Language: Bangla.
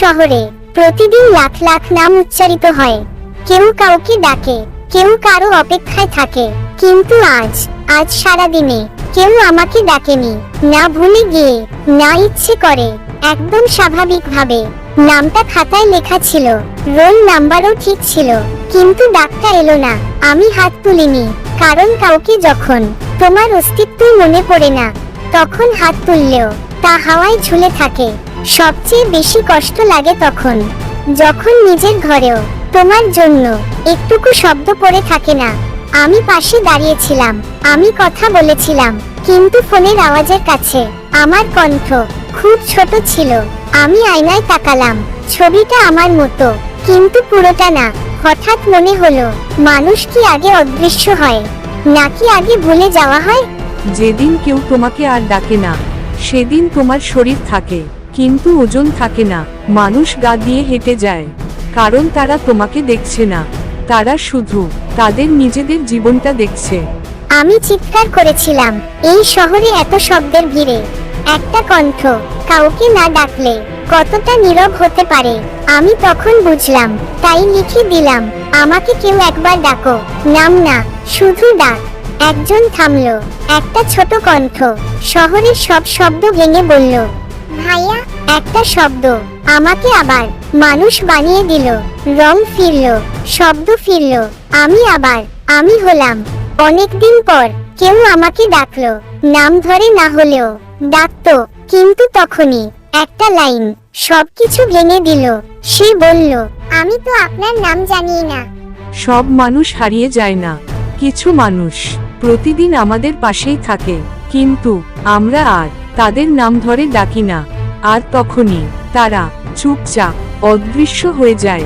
শহরে প্রতিদিন লাখ লাখ নাম উচ্চারিত হয়। কেউ কাউকে ডাকে, কেউ কারও অপেক্ষায় থাকে। কিন্তু আজ আজ সারা দিনে কেউ আমাকে ডাকেনি। না ভুলে গিয়ে, না ইচ্ছে করে, একদম স্বাভাবিকভাবে নামটা খাতায় লেখা ছিল। রোল নাম্বারও ঠিক ছিল। কিন্তু ডাকটা এলো না। আমি হাত তুলিনি। কারণ কাউকে যখন তোমার অস্তিত্বই মনে পড়ে না, তখন হাত তুললেও তা হাওয়ায় ঝুলে থাকে। সবচেয়ে বেশি কষ্ট লাগে তখন, যখন নিজের ঘরেও তোমার জন্য একটুকু শব্দ পড়ে থাকে না। আমি পাশে দাঁড়িয়েছিলাম, আমি কথা বলেছিলাম, কিন্তু ফোনের আওয়াজের কাছে আমার কণ্ঠ খুব ছোট ছিল। আমি আয়নায় তাকালাম, ছবিটা আমার মতো, কিন্তু পুরোটা না। হঠাৎ মনে হলো, মানুষ কি আগে অদৃশ্য হয়, নাকি আগে ভুলে যাওয়া হয়? যেদিন কেউ তোমাকে আর ডাকে না, সেদিন তোমার শরীর থাকে। কিন্তু ওজন থাকে না। মানুষ গা দিয়ে হেঁটে যায়। কারণ তারা তোমাকে দেখছে না। তারা শুধু তাদের নিজেদের জীবনটা দেখছে। আমি চিৎকার করেছিলাম, এই শহরে এত শব্দের ভিড়ে। একটা কণ্ঠ, কাউকে না ডাকলে, কতটা নীরব হতে পারে? আমি তখন বুঝলাম, তাই লিখে দিলাম, আমাকে কেউ একবার ডাকো। নাম না, শুধু ডাক। একজন থামলো, একটা ছোট কণ্ঠ, শহরের সব শব্দ ভেঙে বলল ভাইয়া, একটা শব্দ। আমাকে আবার মানুষ বানিয়ে দিল, রং ফিরল, শব্দ ফিরল। আমি আবার, আমি হলাম। অনেকদিন পর কেউ আমাকে ডাকলো, নাম ধরে না হলেও। ডাকতো, কিন্তু তখনই একটা লাইন সবকিছু ভেঙে দিল। সে বলল, আমি তো আপনার নাম জানি না। সব মানুষ হারিয়ে যায় না। কিছু মানুষ প্রতিদিন আমাদের পাশেই থাকে, কিন্তু আমরা আর তাদের নাম ধরে ডাকি না। আর তখনই তারা চুপচাপ অদৃশ্য হয়ে যায়।